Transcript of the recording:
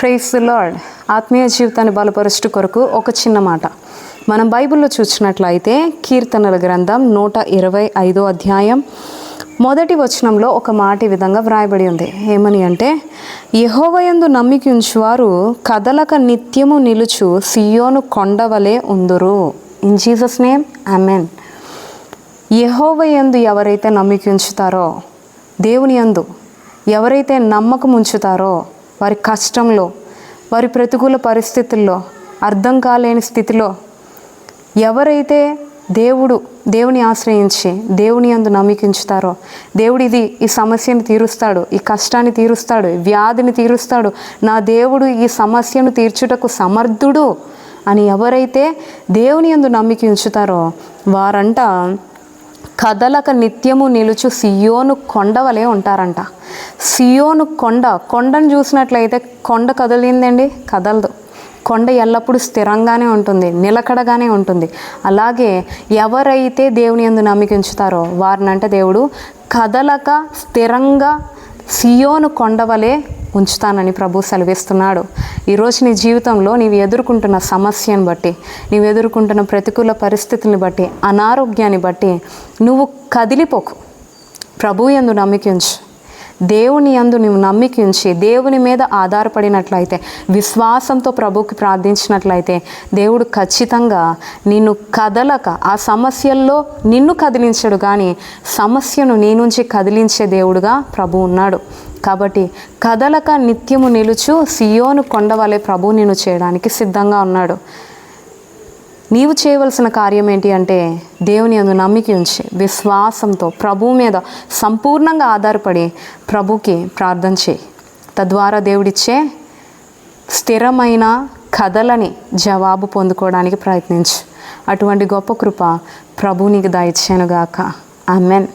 Price the lord ఆత్మీయ జీవితాన్ని బలపరుచు కొరకు ఒక చిన్న మాట. మనం బైబిల్లో చూసినట్లయితే కీర్తనల గ్రంథం నూట ఇరవై ఐదో అధ్యాయం మొదటి వచనంలో ఒక మాట ఈ విధంగా వ్రాయబడి ఉంది. ఏమని అంటే యహోవయందు నమ్మికి ఉంచువారు కదలక నిత్యము నిలుచు సియోను కొండవలే ఉందురు. ఇన్ జీసస్ నేమ్ అమెన్ యహోవయందు ఎవరైతే నమ్మికి ఉంచుతారో దేవుని యందు ఎవరైతే నమ్మకం ఉంచుతారో వారి కష్టంలో వారి ప్రతికూల పరిస్థితుల్లో అర్థం కాలేని స్థితిలో ఎవరైతే దేవుడు దేవుని ఆశ్రయించి దేవుని యందు నమ్మికించుతారో దేవుడు ఇది ఈ సమస్యను తీరుస్తాడు ఈ కష్టాన్ని తీరుస్తాడు ఈ వ్యాధిని తీరుస్తాడు నా దేవుడు ఈ సమస్యను తీర్చుటకు సమర్థుడు అని ఎవరైతే దేవుని యందు నమ్మికించుతారో వారంట కదలక నిత్యము నిలుచు సియోను కొండవలే ఉంటారంట. సియోను కొండ కొండను చూసినట్లయితే కొండ కదిలిందండి కదలదు. కొండ ఎల్లప్పుడూ స్థిరంగానే ఉంటుంది నిలకడగానే ఉంటుంది. అలాగే ఎవరైతే దేవుని యందు నమ్మికించుతారో ఉంచుతారో దేవుడు కదలక స్థిరంగా సియోను కొండవలే ఉంచుతానని ప్రభు సెలవిస్తున్నాడు. ఈరోజు నీ జీవితంలో నీవు ఎదుర్కొంటున్న సమస్యను బట్టి నీవు ఎదుర్కొంటున్న ప్రతికూల పరిస్థితుల్ని బట్టి అనారోగ్యాన్ని బట్టి నువ్వు కదిలిపోకు. ప్రభు ఎందు నమ్మిక ఉంచు. దేవుని యందు నువ్వు నమ్మిక ఉంచి దేవుని మీద ఆధారపడినట్లయితే విశ్వాసంతో ప్రభుకి ప్రార్థించినట్లయితే దేవుడు ఖచ్చితంగా నిన్ను కదలక ఆ సమస్యల్లో నిన్ను కదిలించడు కానీ సమస్యను నీ నుంచి కదిలించే దేవుడుగా ప్రభు ఉన్నాడు. కాబట్టి కదలక నిత్యము నిలుచు సియోను కొండవలే ప్రభు నిన్ను చేయడానికి సిద్ధంగా ఉన్నాడు. నీవు చేయవలసిన కార్యం ఏంటి అంటే దేవుని అందు నమ్మిక ఉంచి విశ్వాసంతో ప్రభు మీద సంపూర్ణంగా ఆధారపడి ప్రభుకి ప్రార్థన చేయి. తద్వారా దేవుడిచ్చే స్థిరమైన కథలని జవాబు పొందుకోవడానికి ప్రయత్నించు. అటువంటి గొప్ప కృప ప్రభు నీకు దయచేనుగాక ఆమెన్.